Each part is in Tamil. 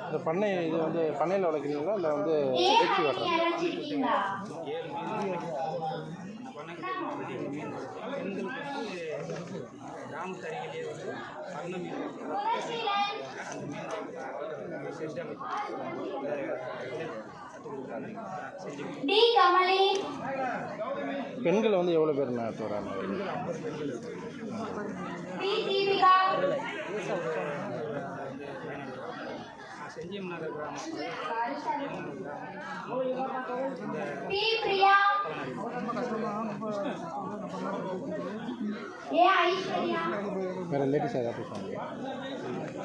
இந்த பண்ணை இது வந்து பண்ணையில் வளர்க்குறீங்களா? இல்லை வந்து ஏன் வெட்டி பண்ணி வளர்க்குறீங்களா அழைச்சிருக்கீங்களா குணசீலன் பெண்கள் வந்து எவ்வளோ பேர் நடத்து வராங்க ஐஸ்வர்யா. வேறு லேடிஸ் ஏதாவது பேசுவாங்க?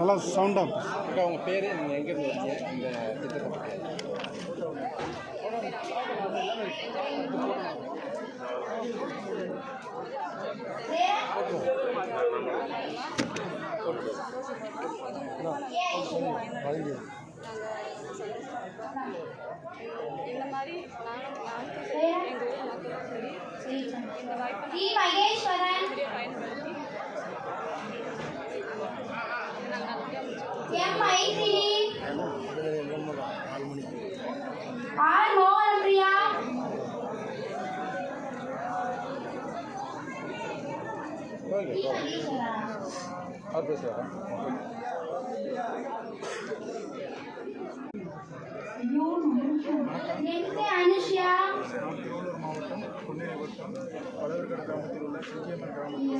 நல்லா சவுண்டாக அக்கா உங்கள் பேர்? நீங்கள் எங்கேருந்து வரீங்க? இந்த திட்டத்தை இந்த மாதிரி நானும் நானும் எங்கள் ஊர் மக்களும் சரி. இந்த வாய்ப்பை ஓகே டி சதீஸ்வரா திருவள்ளூர் மாவட்டம் பொன்னேரி வட்டம் கிராமத்தில் உள்ள செஞ்சியம்மன் கிராமத்தில்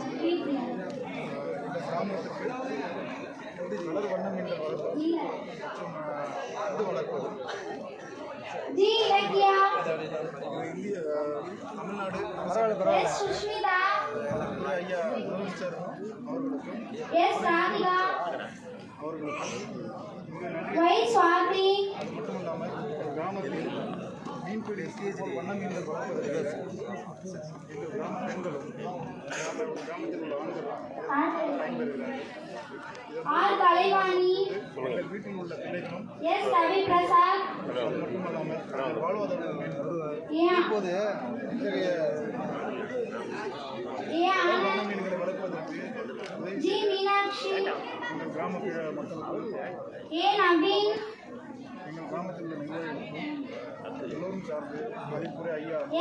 இந்த கிராமத்திற்கு கலர் வண்ண மீன்கள் வளர்ப்பது மற்றும் அஹ், இது வளர்ப்பது இந்திய தமிழ்நாடு எஸ் சுஷ்மிதா. ஐயா முதலமைச்சர் அவர்களுக்கும் அவர்களுக்கும் அது மட்டும் இல்லாமல் கிராமத்தில் மீன்பிடி வண்ண மீன்கள் வளர்ப்பதற்கு எங்கள் கிராம பெண்களும் கிராமத்தில் உள்ள பயன்பெறுகிறார்கள் ஆர் கலைவாணி எஸ் ரவி பிரசாத் இப்போது G Meenakshi. A Naveen.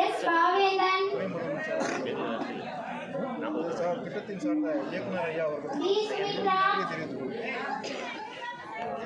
S Paventhan. நமது சார் திட்டத்தின் சார்ந்த இயக்குனர் ஐயா சுமித்ரா தெரிவித்துக் கொள்கிறேன்